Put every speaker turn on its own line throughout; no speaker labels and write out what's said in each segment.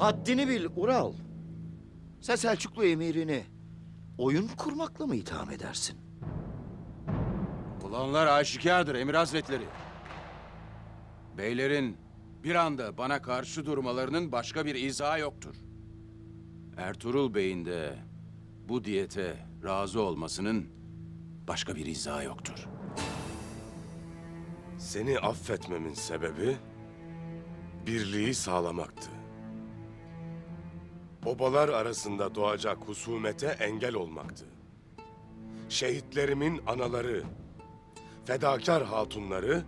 Haddini bil Ural. Sen Selçuklu emirini oyun kurmakla mı itham edersin?
Olanlar aşikardır Emir Hazretleri. Beylerin bir anda bana karşı durmalarının başka bir izahı yoktur. Ertuğrul Bey'in de bu diyete razı olmasının başka bir izahı yoktur.
Seni affetmemin sebebi birliği sağlamaktı. Obalar arasında doğacak husumete engel olmaktı. Şehitlerimin anaları, fedakar hatunları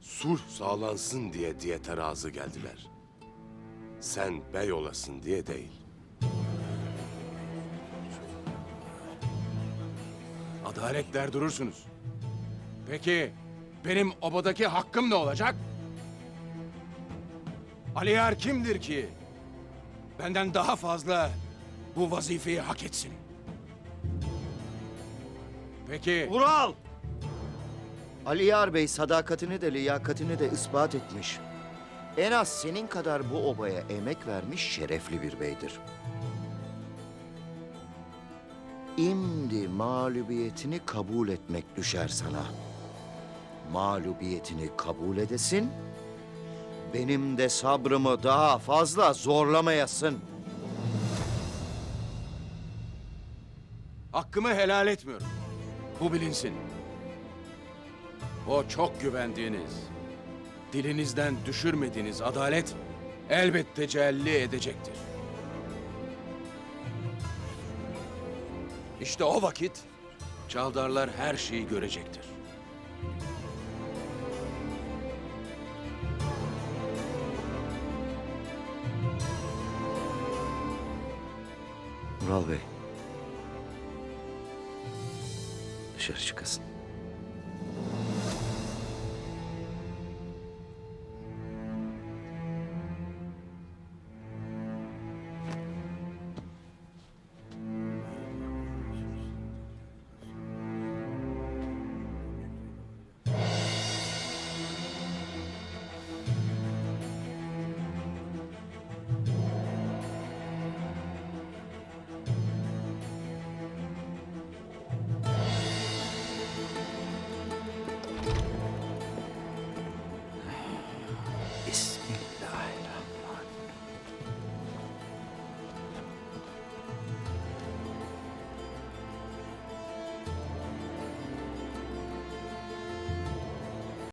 sulh sağlansın diye diyete razı geldiler. Sen bey olasın diye değil.
Adalet der durursunuz. Peki benim obadaki hakkım ne olacak? Aliyar kimdir ki benden daha fazla bu vazifeyi hak etsin? Peki
Ural! Aliyar Bey sadakatini de liyakatini de ispat etmiş. En az senin kadar bu obaya emek vermiş şerefli bir beydir. İmdi mağlubiyetini kabul etmek düşer sana. Mağlubiyetini kabul edesin, benim de sabrımı daha fazla zorlamayasın.
hakkımı helal etmiyorum. Bu bilinsin. O çok güvendiğiniz, dilinizden düşürmediğiniz adalet elbet tecelli edecektir. İşte o vakit çavdarlar her şeyi görecektir.
Ural Bey. Dışarı çıkasın.